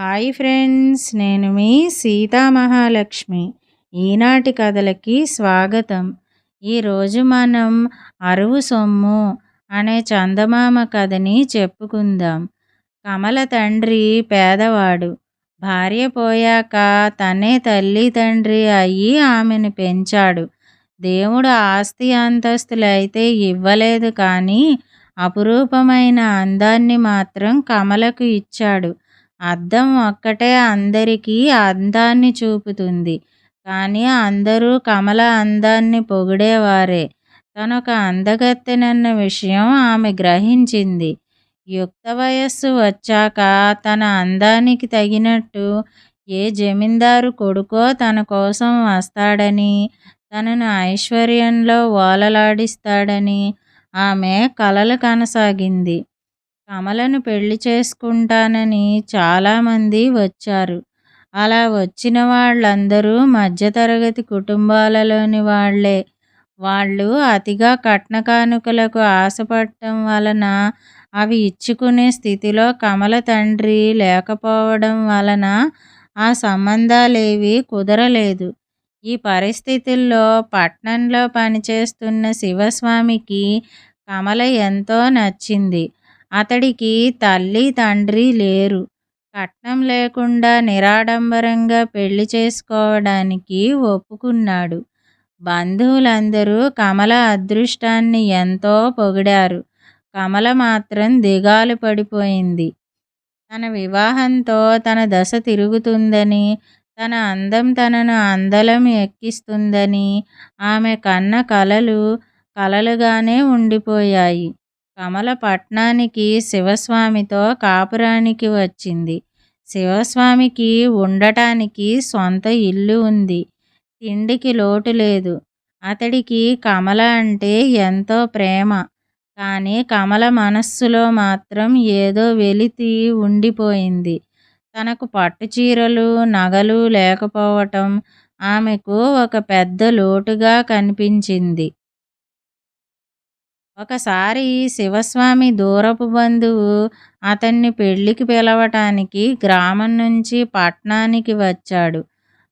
Hi friends నేను మీ సీతామహాలక్ష్మి ఈనాటి కథలకి స్వాగతం. ఈరోజు మనం అరువు సొమ్ము అనే చందమామ కథని చెప్పుకుందాం. కమల తండ్రి పేదవాడు. భార్య పోయాక తనే తల్లి తండ్రి అయ్యి ఆమెను పెంచాడు. దేవుడు ఆస్తి అంతస్తులు అయితే ఇవ్వలేదు కానీ అపురూపమైన అందాన్ని మాత్రం కమలకు ఇచ్చాడు. అద్దం ఒక్కటే అందరికీ అందాన్ని చూపుతుంది. కానీ అందరూ కమల అందాన్ని పొగిడేవారే. తనొక అందగత్తెనన్న విషయం ఆమె గ్రహించింది. యుక్త వయస్సు వచ్చాక తన అందానికి తగినట్టు ఏ జమీందారు కొడుకో తన కోసం వస్తాడని తనను ఐశ్వర్యంలో ఓలలాడిస్తాడని ఆమె కలలు కనసాగింది. కమలను పెళ్ళి చేసుకుంటానని చాలామంది వచ్చారు. అలా వచ్చిన వాళ్ళందరూ మధ్యతరగతి కుటుంబాలలోని వాళ్ళే. వాళ్ళు అతిగా కట్న కానుకలకు ఆశపడటం వలన అవి ఇచ్చుకునే స్థితిలో కమల తండ్రి లేకపోవడం వలన ఆ సంబంధాలేవి కుదరలేదు. ఈ పరిస్థితుల్లో పట్నంలో పనిచేస్తున్న శివస్వామికి కమల ఎంతో నచ్చింది. అతడికి తల్లి తండ్రి లేరు. కట్నం లేకుండా నిరాడంబరంగా పెళ్ళి చేసుకోవడానికి ఒప్పుకున్నాడు. బంధువులందరూ కమల అదృష్టాన్ని ఎంతో పొగిడారు. కమల మాత్రం దిగాలు పడిపోయింది. తన వివాహంతో తన దశ తిరుగుతుందని తన అందం తనను అందలం ఎక్కిస్తుందని ఆమె కన్న కలలు కలలుగానే ఉండిపోయాయి. కమల పట్నానికి శివస్వామితో కాపురానికి వచ్చింది. శివస్వామికి ఉండటానికి సొంత ఇల్లు ఉంది. తిండికి లోటు లేదు. అతడికి కమల అంటే ఎంతో ప్రేమ. కానీ కమల మనస్సులో మాత్రం ఏదో వెలితి ఉండిపోయింది. తనకు పట్టు చీరలు నగలు లేకపోవటం ఆమెకు ఒక పెద్ద లోటుగా కనిపించింది. ఒకసారి శివస్వామి దూరపు బంధువు అతన్ని పెళ్ళికి పిలవటానికి గ్రామం నుంచి పట్నానికి వచ్చాడు.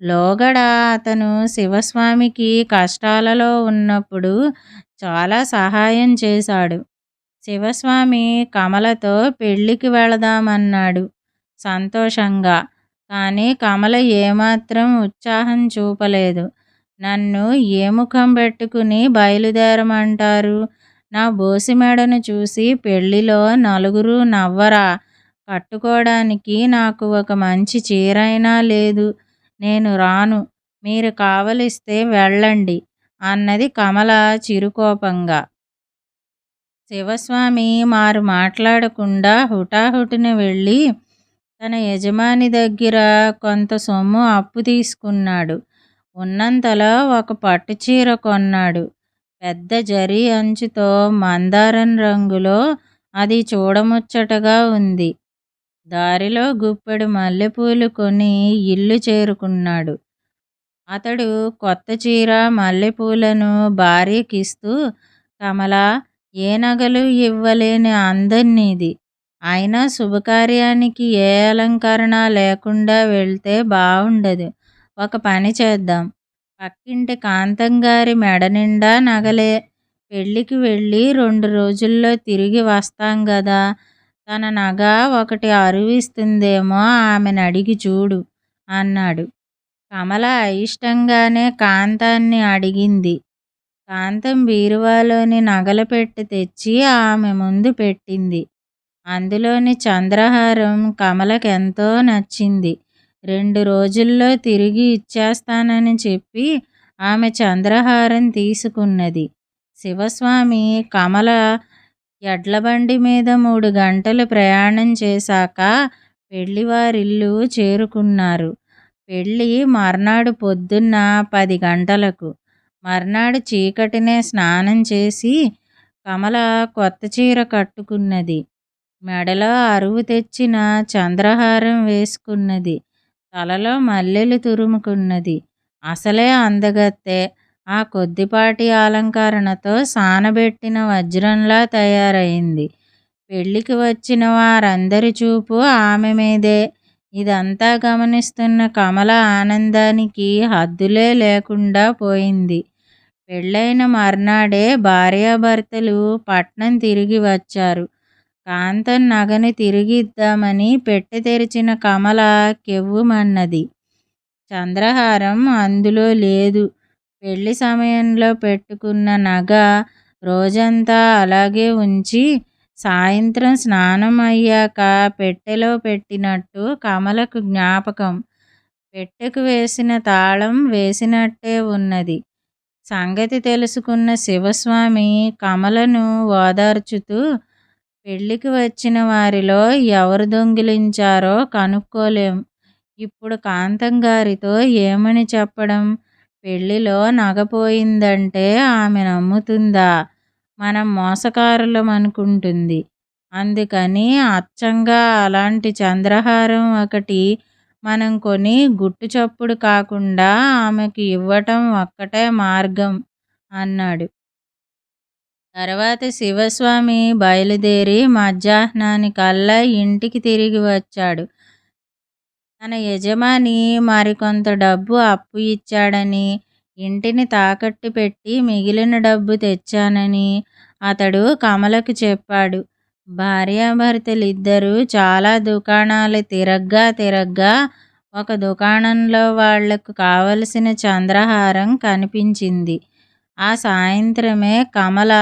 లోగడ అతను శివస్వామికి కష్టాలలో ఉన్నప్పుడు చాలా సహాయం చేశాడు. శివస్వామి కమలతో పెళ్ళికి వెళదామన్నాడు సంతోషంగా. కానీ కమల ఏమాత్రం ఉత్సాహం చూపలేదు. నన్ను ఏ ముఖం పెట్టుకుని బయలుదేరమంటారు? నా బోసిమెడను చూసి పెళ్ళిలో నలుగురు నవ్వరా. కట్టుకోవడానికి నాకు ఒక మంచి చీరైనా లేదు. నేను రాను. మీరు కావలిస్తే వెళ్ళండి అన్నది కమల చిరుకోపంగా. శివస్వామి మారు మాట్లాడకుండా హుటాహుటిన వెళ్ళి తన యజమాని దగ్గర కొంత సొమ్ము అప్పు తీసుకున్నాడు. ఉన్నంతలో ఒక పట్టు చీర కొన్నాడు. పెద్ద జరీ అంచుతో మందారం రంగులో అది చూడముచ్చటగా ఉంది. దారిలో గుప్పెడు మల్లెపూలు కొని ఇల్లు చేరుకున్నాడు. అతడు కొత్త చీర మల్లెపూలను భార్యకిస్తూ కమల ఏ నగలు ఇవ్వలేని అందం నీది అయినా శుభకార్యానికి ఏ అలంకరణ లేకుండా వెళ్తే బాగుండదు ఒక పని చేద్దాం. పక్కింటి కాంతం గారి మెడ నిండా నగలే. పెళ్ళికి వెళ్ళి రెండు రోజుల్లో తిరిగి వస్తాం గదా. తన నగ ఒకటి అరువిస్తుందేమో ఆమెను అడిగి చూడు అన్నాడు. కమల అయిష్టంగానే కాంతాన్ని అడిగింది. కాంతం బీరువాలోని నగలు పెట్టి తెచ్చి ఆమె ముందు పెట్టింది. అందులోని చంద్రహారం కమలకెంతో నచ్చింది. రెండు రోజుల్లో తిరిగి ఇచ్చేస్తానని చెప్పి ఆమె చంద్రహారం తీసుకున్నది. శివస్వామి కమల ఎడ్లబండి మీద మూడు గంటలు ప్రయాణం చేశాక పెళ్ళివారిల్లు చేరుకున్నారు. పెళ్ళి మర్నాడు పొద్దున్న పది గంటలకు. మర్నాడు చీకటినే స్నానం చేసి కమల కొత్త చీర కట్టుకున్నది. మెడలో అరువు తెచ్చిన చంద్రహారం వేసుకున్నది. తలలో మల్లెలు తురుముకున్నది అసలే అందగత్తె ఆ కొద్దిపాటి అలంకరణతో సానబెట్టిన వజ్రంలా తయారైంది పెళ్ళికి వచ్చిన వారందరి చూపు ఆమె మీదే ఇదంతా గమనిస్తున్న కమల ఆనందానికి హద్దులే లేకుండా పోయింది. పెళ్ళైన మర్నాడే భార్యాభర్తలు పట్నం తిరిగి వచ్చారు. కాంతం నగని తిరిగిద్దామని పెట్టె తెరిచిన కమల కెవ్వుమన్నది. చంద్రహారం అందులో లేదు. పెళ్ళి సమయంలో పెట్టుకున్న నగ రోజంతా అలాగే ఉంచి సాయంత్రం స్నానం అయ్యాక పెట్టెలో పెట్టినట్టు కమలకు జ్ఞాపకం. పెట్టెకు వేసిన తాళం వేసినట్టే ఉన్నది. సంగతి తెలుసుకున్న శివస్వామి కమలను ఓదార్చుతూ పెళ్ళికి వచ్చిన వారిలో ఎవరు దొంగిలించారో కనుక్కోలేం. ఇప్పుడు కాంతంగారితో ఏమని చెప్పడం? పెళ్ళిలో నగ పోయిందంటే ఆమె నమ్ముతుందా? మనం మోసకారులమనుకుంటుంది. అందుకని అచ్చంగా అలాంటి చంద్రహారం ఒకటి మనం కొని గుట్టుచప్పుడు కాకుండా ఆమెకు ఇవ్వటం ఒక్కటే మార్గం అన్నాడు. తర్వాత శివస్వామి బయలుదేరి మధ్యాహ్నానికల్లా ఇంటికి తిరిగి వచ్చాడు. తన యజమాని మరికొంత డబ్బు అప్పు ఇచ్చాడని ఇంటిని తాకట్టు పెట్టి మిగిలిన డబ్బు తెచ్చానని అతడు కమలకు చెప్పాడు. భార్యాభర్తలిద్దరూ చాలా దుకాణాలు తిరగ్గా తిరగ్గా ఒక దుకాణంలో వాళ్ళకు కావలసిన చంద్రహారం కనిపించింది. ఆ సాయంత్రమే కమల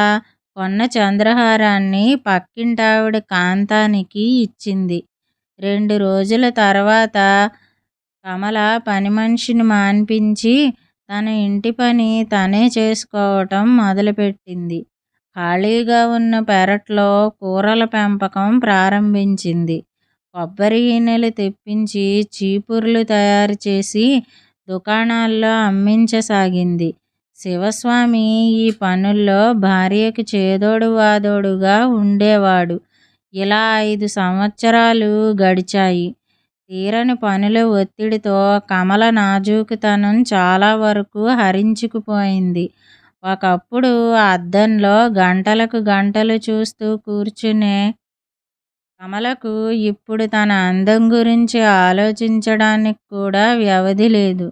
కొన్న చంద్రహారాన్ని పక్కింటావిడ కాంతానికి ఇచ్చింది. రెండు రోజుల తర్వాత కమల పనిమనిషిని మాన్పించి తన ఇంటి పని తనే చేసుకోవటం మొదలుపెట్టింది. ఖాళీగా ఉన్న పెరట్లో కూరల పెంపకం ప్రారంభించింది. కొబ్బరి గిన్నెలు తెప్పించి చీపుర్లు తయారుచేసి దుకాణాల్లో అమ్మించసాగింది. శివస్వామి ఈ పనుల్లో భార్యకు చేదోడు వాదోడుగా ఉండేవాడు. ఇలా ఐదు సంవత్సరాలు గడిచాయి. తీరని పనుల ఒత్తిడితో కమల నాజూకుతనం చాలా వరకు హరించుకుపోయింది. ఒకప్పుడు అద్దంలో గంటలకు గంటలు చూస్తూ కూర్చునే కమలకు ఇప్పుడు తన అందం గురించి ఆలోచించడానికి కూడా వ్యవధి లేదు.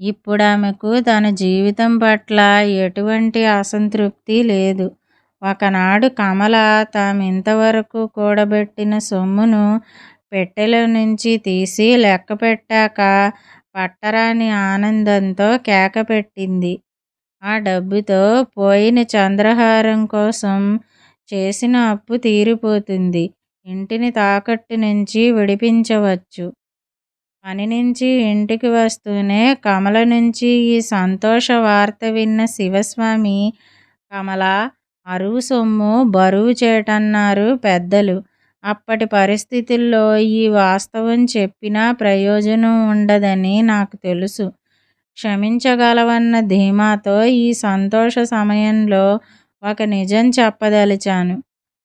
ఇప్పుడు ఆమెకు తన జీవితం పట్ల ఎటువంటి అసంతృప్తి లేదు. ఒకనాడు కమల తామింతవరకు కూడబెట్టిన సొమ్మును పెట్టెలోనుంచి తీసి లెక్కపెట్టాక పట్టరాని ఆనందంతో కేకపెట్టింది. ఆ డబ్బుతో పోయిన చంద్రహారం కోసం చేసిన అప్పు తీరిపోతుంది. ఇంటిని తాకట్టు నుంచి విడిపించవచ్చు. పని నుంచి ఇంటికి వస్తూనే కమల నుంచి ఈ సంతోష వార్త విన్న శివస్వామి కమల అరువు సొమ్ము బరువు చేటన్నారు పెద్దలు. అప్పటి పరిస్థితుల్లో ఈ వాస్తవం చెప్పినా ప్రయోజనం ఉండదని నాకు తెలుసు. క్షమించగలవన్న ధీమాతో ఈ సంతోష సమయంలో ఒక నిజం చెప్పదలిచాను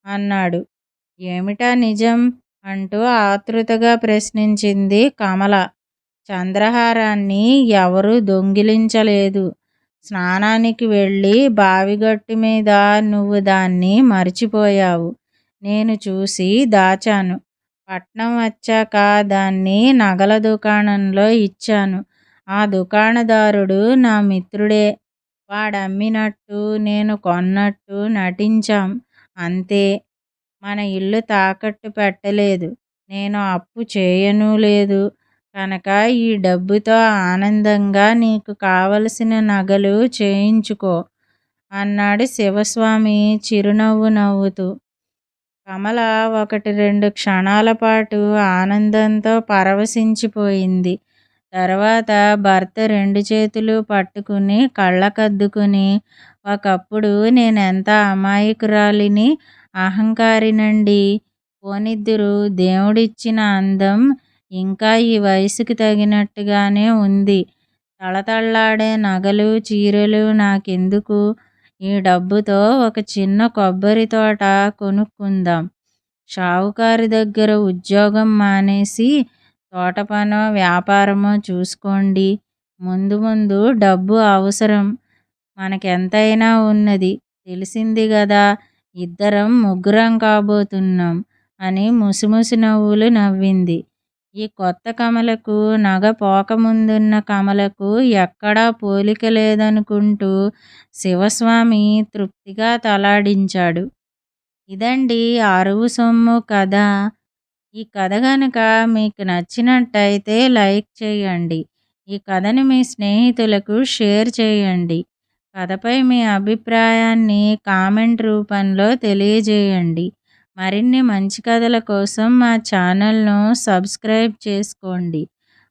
అన్నాడు. ఏమిటా నిజం? అంటూ ఆతృతగా ప్రశ్నించింది కమల. చంద్రహారాన్ని ఎవరు దొంగిలించలేదు. స్నానానికి వెళ్ళి బావిగట్టు మీద నువ్వు దాన్ని మర్చిపోయావు నేను చూసి దాచాను. పట్నం వచ్చాక దాన్ని నగల దుకాణంలో ఇచ్చాను. ఆ దుకాణదారుడు నా మిత్రుడే. వాడమ్మినట్టు నేను కొన్నట్టు నటించాం. అంతే. మన ఇల్లు తాకట్టు పెట్టలేదు. నేను అప్పు చేయనూలేదు కనుక ఈ డబ్బుతో ఆనందంగా నీకు కావలసిన నగలు చేయించుకో అన్నాడు శివస్వామి చిరునవ్వు నవ్వుతూ. కమల ఒకటి రెండు క్షణాల పాటు ఆనందంతో పరవశించిపోయింది. తర్వాత భర్త రెండు చేతులు పట్టుకుని కళ్ళకద్దుకుని ఒకప్పుడు నేనెంత అమాయకురాలిని, అహంకారినండీ. పోనిద్దరు దేవుడిచ్చిన అందం ఇంకా ఈ వయసుకి తగినట్టుగానే ఉంది. తళతళలాడే నగలు, చీరలు నాకెందుకు? ఈ డబ్బుతో ఒక చిన్న కొబ్బరి తోట కొనుక్కుందాం. షావుకారి దగ్గర ఉద్యోగం మానేసి తోటపనో, వ్యాపారమో చూసుకోండి. ముందు ముందు డబ్బు అవసరం. మనకెంతైనా ఉన్నది. తెలిసింది కదా ఇద్దరం ముగ్గురం కాబోతున్నాం అని ముసిముసి నవ్వులు నవ్వింది. ఈ కొత్త కమలకు నగ పోకముందున్న కమలకు ఎక్కడా పోలిక లేదనుకుంటూ శివస్వామి తృప్తిగా తలాడించాడు. ఇదండి అరువు సొమ్ము కథ. ఈ కథ కనుక మీకు నచ్చినట్టయితే లైక్ చేయండి. ఈ కథని మీ స్నేహితులకు షేర్ చేయండి. కథపై మీ అభిప్రాయాన్ని కామెంట్ రూపంలో తెలియజేయండి. మరిన్ని మంచి కథల కోసం మా ఛానల్ను సబ్స్క్రైబ్ చేసుకోండి.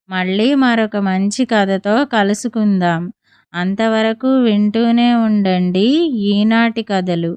మళ్ళీ మరొక మంచి కథతో కలుసుకుందాం. అంతవరకు వింటూనే ఉండండి. ఈనాటి కథలు.